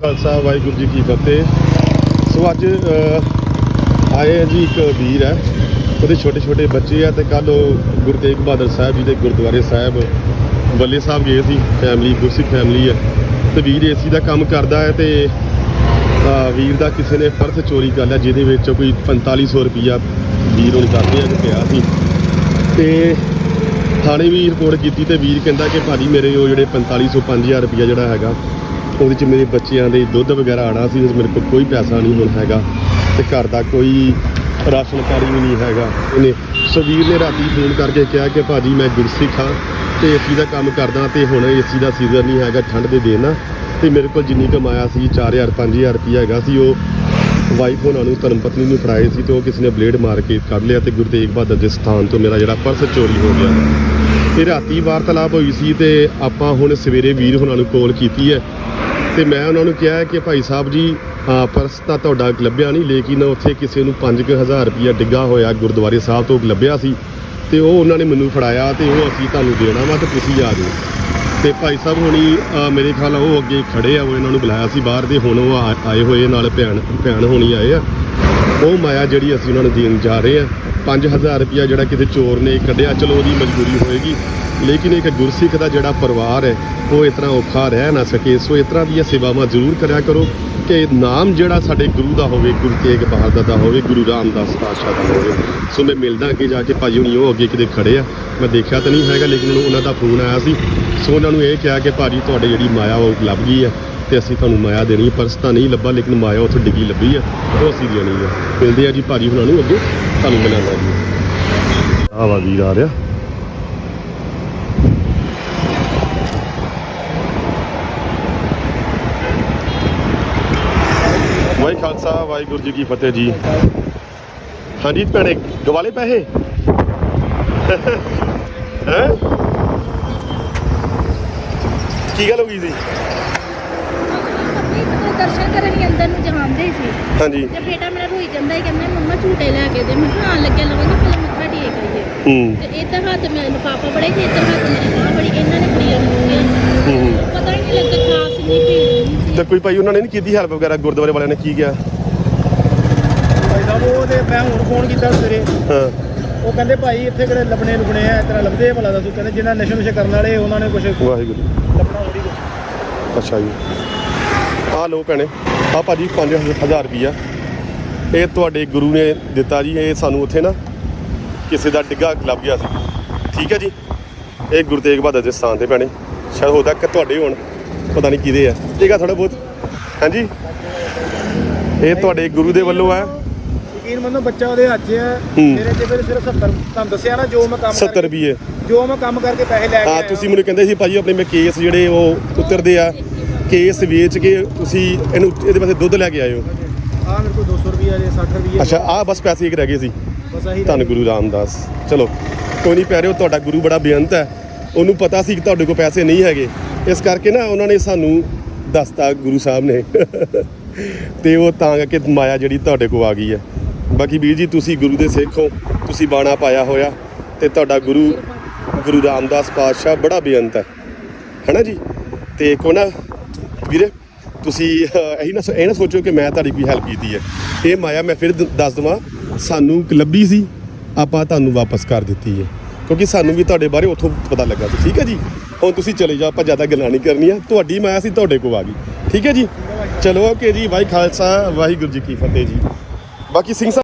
ਖਾਲਸਾ, ਵਾਹਿਗੁਰੂ ਜੀ ਕੀ ਫਤਿਹ। ਸੋ ਅੱਜ ਆਏ ਆ ਜੀ ਇੱਕ ਵੀਰ ਹੈ। ਉਹਦੇ ਛੋਟੇ ਛੋਟੇ ਬੱਚੇ ਆ ਤੇ ਕੱਲ ਉਹ ਗੁਰੂ ਤੇਗ ਬਹਾਦਰ ਸਾਹਿਬ ਜੀ ਦੇ ਗੁਰਦੁਆਰੇ ਸਾਹਿਬ ਬੱਲੇ ਸਾਹਿਬ ਗਏ ਸੀ। ਫੈਮਿਲੀ ਗੁਰਸਿੱਖ ਫੈਮਿਲੀ ਹੈ ਤੇ ਵੀਰ ਏਸੀ ਦਾ ਕੰਮ ਕਰਦਾ ਹੈ ਤੇ ਵੀਰ ਦਾ ਕਿਸੇ ਨੇ ਪਰਸ ਚੋਰੀ ਕਰ ਲਿਆ, ਜਿਹਦੇ ਵਿੱਚ ਕੋਈ 4500 ਰੁਪਿਆ ਵੀਰ ਉਹਨੂੰ ਕਰਦੇ ਆ ਕਿ ਪਿਆ ਸੀ। ਤੇ ਥਾਣੇ ਵੀ ਰਿਪੋਰਟ ਕੀਤੀ ਤੇ ਵੀਰ ਕਹਿੰਦਾ ਕਿ ਭਾਜੀ ਮੇਰੇ ਉਹ ਜਿਹੜੇ 4500 5000 ਰੁਪਿਆ ਜਿਹੜਾ ਹੈਗਾ ਉਹਦੇ ਚ ਮੇਰੇ ਬੱਚਿਆਂ ਦੇ ਦੁੱਧ ਵਗੈਰਾ ਆਣਾ ਸੀ ਮੇਰੇ ਕੋਲ ਕੋਈ ਪੈਸਾ ਨਹੀਂ ਹੁਣ ਹੈਗਾ ਤੇ ਘਰ ਦਾ ਕੋਈ ਰਾਸ਼ਨ ਪਾਣੀ ਵੀ ਨਹੀਂ ਹੈਗਾ। ਇਹਨੇ ਸੋ ਵੀਰ ਨੇ ਰਾਤੀ ਫੋਨ ਕਰਕੇ ਕਿਹਾ ਕਿ ਭਾਜੀ ਮੈਂ ਗੁਰਸਿੱਖ ਹਾਂ ਤੇ ਏਸੀ ਦਾ ਕੰਮ ਕਰਦਾ ਤੇ ਹੁਣ ਏਸੀ ਦਾ ਸੀਜ਼ਨ ਨਹੀਂ ਹੈਗਾ, ਠੰਡ ਦੇ ਦਿਨ ਆ ਤੇ ਮੇਰੇ ਕੋਲ ਜਿੰਨੀ ਕਮਾਇਆ ਸੀ 4000 5000 ਰੁਪਿਆ ਹੈਗਾ ਸੀ, ਉਹ ਵਾਈਫ ਉਹਨਾਂ ਨੂੰ ਧਰਮ ਪਤਨੀ ਨੂੰ ਫੜਾਏ ਸੀ ਤੇ ਉਹ ਕਿਸੇ ਨੇ ਬਲੇਡ ਮਾਰ ਕੇ ਕੱਢ ਲਿਆ ਤੇ ਗੁਰੂ ਤੇਗ ਬਹਾਦਰ ਦੇ ਸਥਾਨ ਤੋਂ ਮੇਰਾ ਜਿਹੜਾ ਪਰਸ ਚੋਰੀ ਹੋ ਗਿਆ। ਤੇ ਰਾਤੀ ਵਾਰਤਾਲਾਪ ਹੋਈ ਸੀ ਤੇ ਆਪਾਂ ਹੁਣ ਸਵੇਰੇ ਵੀਰ ਉਹਨਾਂ ਨੂੰ ਕਾਲ ਕੀਤੀ ਹੈ। ਤੇ ਮੈਂ ਉਹਨਾਂ ਨੂੰ ਕਿਹਾ ਕਿ ਭਾਈ ਸਾਹਿਬ ਜੀ ਹਾਂ, ਪਰਸ ਤਾਂ ਤੁਹਾਡਾ ਲੱਭਿਆ ਨਹੀਂ ਲੇਕਿਨ ਉੱਥੇ ਕਿਸੇ ਨੂੰ 5000 ਰੁਪਇਆ ਡਿੱਗਾ ਹੋਇਆ ਗੁਰਦੁਆਰੇ ਸਾਹਿਬ ਤੋਂ ਲੱਭਿਆ ਸੀ ਤੇ ਉਹ ਉਹਨਾਂ ਨੇ ਮੈਨੂੰ ਫੜਾਇਆ ਤੇ ਉਹ ਅਸੀਂ ਤੁਹਾਨੂੰ ਦੇਣਾ ਵਾ ਤੇ ਤੁਸੀਂ ਆ ਜਾਓ। ਤੇ ਭਾਈ ਸਾਹਿਬ ਹੁਣੀ ਅ, ਮੇਰੇ ਖਿਆਲ ਉਹ ਅੱਗੇ ਖੜੇ ਆ ਉਹ ਇਹਨਾਂ ਨੂੰ ਬੁਲਾਇਆ ਸੀ ਬਾਹਰ ਦੇ ਹੁਣ ਉਹ ਆ- ਆਏ ਹੋਏ ਨਾਲ ਭੈਣ ਭੈਣ ਹੋਣੀ ਆਏ ਆ। ਉਹ ਮਾਇਆ ਜਿਹੜੀ ਅਸੀਂ ਉਹਨਾਂ ਨੂੰ ਦੇਣ ਜਾ ਰਹੇ ਆ 5000 ਰੁਪਇਆ ਜਿਹੜਾ ਕਿਤੇ ਚੋਰ ਨੇ ਕੱਢਿਆ ਚਲੋ ਉਹਦੀ ਮਜਬੂਰੀ ਹੋਏਗੀ ਲੇਕਿਨ ਇੱਕ ਗੁਰਸਿੱਖ ਦਾ ਜਿਹੜਾ ਪਰਿਵਾਰ ਹੈ ਉਹ ਇਸ ਤਰ੍ਹਾਂ ਔਖਾ ਰਹਿ ਨਾ ਸਕੇ। ਸੋ ਇਸ ਤਰ੍ਹਾਂ ਦੀਆਂ ਸੇਵਾਵਾਂ ਜ਼ਰੂਰ ਕਰਿਆ ਕਰੋ। ਕਿ ਨਾਮ ਜਿਹੜਾ ਸਾਡੇ ਗੁਰੂ ਦਾ ਹੋਵੇ, ਗੁਰੂ ਤੇਗ ਬਹਾਦਰ ਦਾ ਹੋਵੇ, ਗੁਰੂ ਰਾਮਦਾਸ ਪਾਤਸ਼ਾਹ ਦਾ ਹੋਵੇ। ਸੋ ਮੈਂ ਮਿਲਦਾ ਅੱਗੇ ਜਾ ਕੇ ਭਾਜੀ ਹੁਣੀ ਉਹ ਅੱਗੇ ਕਿਤੇ ਖੜੇ ਆ। ਮੈਂ ਦੇਖਿਆ ਤਾਂ ਨਹੀਂ ਹੈਗਾ, ਲੇਕਿਨ ਮੈਨੂੰ ਉਹਨਾਂ ਦਾ ਫੋਨ ਆਇਆ ਸੀ। ਸੋ ਉਹਨਾਂ ਨੂੰ ਇਹ ਕਿਹਾ ਕਿ ਭਾਜੀ, ਤੁਹਾਡੇ ਜਿਹੜੀ ਮਾਇਆ ਉਹ ਲੱਭ ਗਈ ਹੈ ਤੇ ਅਸੀਂ ਤੁਹਾਨੂੰ ਮਾਇਆ ਦੇਣੀ ਪਰਸ ਤਾਂ ਨਹੀਂ ਲੱਭਾ, ਲੇਕਿਨ ਮਾਇਆ ਉੱਥੇ ਡਿੱਗੀ ਲੱਭੀ ਆ। ਉਹ ਅਸੀਂ ਦੇਣੀ ਆ। ਮਿਲਦੇ ਆ ਜੀ ਭਾਜੀ ਹੁਣਾਂ ਨੂੰ ਅੱਗੇ। ਤੁਹਾਨੂੰ ਮਿਲਾਂਗਾ ਜੀ। ਆਹ ਵੀਰ ਆ ਰਿਹਾ ਵਾਹਿ ਖਾਲਸਾ ਵਾਹਿਗੁਰੂ ਜੀ ਕੀ ਫਤਿਹ ਜੀ। ਹਾਂਜੀ ਭੈਣੇ ਗਵਾਲੇ ਪੈਸੇ? ਹੈ? ਕੀ ਗੱਲ ਹੋ ਗਈ ਸੀ? ਦਰਸ਼ਨ ਕਰਨ ਹੀ ਅੰਦਰ ਨੂੰ ਜਾਂਦੇ ਸੀ। ਹਾਂਜੀ। ਤੇ ਬੇਟਾ ਮੇਰਾ ਰੋਈ ਜਾਂਦਾ ਹੀ ਕਹਿੰਦਾ ਮੰਮਾ ਝੂਟੇ ਲੈ ਕੇ ਦੇ। ਮੈਂ ਕਿਹਾ ਲੱਗਿਆ ਲਵਾਂਗੇ ਪਹਿਲਾਂ ਮੱਥਾ ਟੇਕ ਆਈਏ। ਹੂੰ। ਤੇ ਹੱਥ ਮੈਂ ਲਿਫਾਫਾ ਬੜੇ ਤੇ ਇੱਧਰ ਹੱਥ ਮੇਰੀ ਬਾਹ ਬੜੀ ਇਹਨਾਂ ਨੇ ਬੜੀ ਅਨੁਭਵੀ ਹੂੰ ਪਤਾ ਹੀ ਨਹੀਂ ਲੱਗਾ ਖਾਸ ਨਹੀਂ ਭੀੜ ਨਹੀਂ ਸੀ ਤੇ ਕੋਈ ਭਾਈ ਉਹਨਾਂ ਨੇ ਨਹੀਂ ਕੀਤੀ ਹੈਲਪ ਵਗੈਰਾ ਗੁਰਦੁਆਰੇ ਵਾਲਿਆਂ ਨੇ ਕੀ ਕਿਹਾ? ਭਾਈ ਸਾਹਿਬ ਉਹ ਤੇ ਮੈਂ ਹੁਣ ਫੋਨ ਕੀਤਾ ਸਵੇਰੇ। ਹਾਂ। ਉਹ ਕਹਿੰਦੇ ਭਾਈ ਇੱਥੇ ਕਿਹੜੇ ਲੱਭਣੇ ਲੁਕਣੇ ਆ ਤੇਰਾ ਲੱਭਦੇ ਆ ਭਲਾ ਦੱਸੋ। ਕਹਿੰਦੇ ਜਿਨ੍ਹਾਂ ਨਸ਼ੇ ਨੁਸ਼ੇ ਕਰਨ ਵਾਲੇ ਉਹਨਾਂ ਨੇ ਕੁਝ ਵਾਹਿਗੁਰੂ। ਲੱਭਣਾ ਕੁਛ। ਅੱਛਾ ਜੀ। ਆ ਲੋ ਭੈਣੇ ਆ ਭਾਜੀ 5000 ਰੁਪਈਆ। ਇਹ ਤੁਹਾਡੇ ਗੁਰੂ ਨੇ ਦਿੱਤਾ ਜੀ ਇਹ ਸਾਨੂੰ ਉੱਥੇ ਨਾ ਕਿਸੇ ਦਾ ਡਿੱਗਾ ਲੱਭ ਗਿਆ ਸੀ। ਠੀਕ ਹੈ ਜੀ। ਇਹ ਗੁਰੂ ਤੇਗ ਬਹਾਦਰ ਦੇ ਸਥਾਨ ਤੇ ਭੈਣੇ। ਸ਼ਾਇਦ ਹੋ ਕਿ ਤੁਹਾਡੇ ਹੋਣ। ਪਤਾ ਨਹੀਂ ਕਿਹਦੇ ਆ। ਠੀਕ ਆ ਥੋੜਾ ਬਹੁਤ। ਹਾਂਜੀ। ਇਹ ਤੁਹਾਡੇ ਗੁਰੂ ਦੇ ਵੱਲੋਂ ਆ। ਯਕੀਨ ਮੰਨੋ ਬੱਚਾ ਉਹਦੇ ਹੱਥ 'ਚ ਹੈ। ਮੇਰੇ ਤੇ ਫਿਰ ਸਿਰਫ 70 ਤੁਹਾਨੂੰ ਦੱਸਿਆ ਨਾ ਜੋ ਮੈਂ ਕੰਮ 70 ਕਰਕੇ- ਰੁਪਏ ਜੋ ਮੈਂ ਕੰਮ ਕਰਕੇ ਪੈਸੇ ਲੈ ਕੇ ਹਾਂ। ਤੁਸੀਂ ਮੈਨੂੰ ਕਹਿੰਦੇ ਸੀ ਭਾਜੀ ਆਪਣੇ ਮੈਂ ਕੇਸ ਜਿਹੜੇ ਉਹ ਉਤਰਦੇ ਆ ਕੇਸ ਵੇਚ ਕੇ ਤੁਸੀਂ ਇਹਨੂੰ ਇਹਦੇ ਵਾਸਤੇ ਦੁੱਧ ਲੈ ਕੇ ਹੋ। ਆਹ ਮੇਰੇ ਕੋਲ 200 ਰੁਪਏ ਜੇ 60 ਰੁਪਏ ਅੱਛਾ ਆ ਬਸ ਪੈਸੇ ਇੱਕ ਰਹਿ ਗਏ ਸੀ। ਬਸ ਆਹੀ ਧੰਨ ਗੁਰੂ ਰਾਮਦਾਸ। ਚਲੋ ਕੋਈ ਨਹੀਂ ਪੈ ਰਿਹਾ ਤੁਹਾਡਾ ਗੁਰੂ ਬੜਾ ਬੇਅੰਤ ਹੈ। ਉਹਨੂੰ ਪਤਾ ਸੀ ਕਿ ਤੁਹਾਡੇ ਕੋਲ ਪੈਸੇ ਨਹੀਂ ਹੈਗੇ। ਇਸ ਕਰਕੇ ਨਾ ਉਹਨਾਂ ਨੇ ਸਾਨੂੰ ਦੱਸਤਾ ਗੁਰੂ ਸਾਹਿਬ ਨੇ। ਤੇ ਉਹ ਤਾਂ ਕਰਕੇ ਮਾਇਆ ਜਿਹੜੀ ਤੁਹਾਡੇ ਕੋਲ ਆ ਗਈ ਹੈ। ਬਾਕੀ ਵੀਰ ਜੀ ਤੁਸੀਂ ਗੁਰੂ ਦੇ ਸਿੱਖ ਹੋ ਤੁਸੀਂ ਬਾਣਾ ਪਾਇਆ ਹੋਇਆ ਤੇ ਤੁਹਾਡਾ ਗੁਰੂ ਗੁਰੂ ਰਾਮਦਾਸ ਪਾਤਸ਼ਾਹ ਬੜਾ ਬੇਅੰਤ ਹੈ। ਹੈਨਾ ਜੀ? ਤੇ ਕੋ ਨਾ ਵੀਰੇ ਤੁਸੀਂ ਅਹ, ਇਹੀ ਨਾ ਸੋ- ਇਹ ਨਾ ਸੋਚੋ ਕਿ ਮੈਂ ਤੁਹਾਡੀ ਕੋਈ ਹੈਲਪ ਕੀਤੀ ਹੈ। ਇਹ ਮਾਇਆ ਮੈਂ ਫਿਰ ਦ- ਦੱਸ ਦਵਾਂ ਸਾਨੂੰ ਲੱਭੀ ਸੀ ਆਪਾਂ ਤੁਹਾਨੂੰ ਵਾਪਸ ਕਰ ਦਿੱਤੀ ਹੈ। ਕਿਉਂਕਿ ਸਾਨੂੰ ਵੀ ਤੁਹਾਡੇ ਬਾਰੇ ਉੱਥੋਂ ਪਤਾ ਲੱਗਾ ਸੀ। ਠੀਕ ਹੈ ਜੀ? ਹੁਣ ਤੁਸੀਂ ਚਲੇ ਜਾਓ, ਆਪਾਂ ਜ਼ਿਆਦਾ ਗੱਲਾਂ ਨਹੀਂ ਕਰਨੀਆਂ। ਤੁਹਾਡੀ ਮੈਂ ਸੀ, ਤੁਹਾਡੇ ਕੋਲ ਆ ਗਈ। ਠੀਕ ਹੈ ਜੀ? ਚਲੋ ਓਕੇ ਜੀ, ਵਾਹਿ ਖਾਲਸਾ, ਵਾਹਿਗੁਰੂ ਜੀ ਕੀ ਫਤਿਹ ਜੀ। ਬਾਕੀ ਸਿੰਘ ਸਾਹਿਬ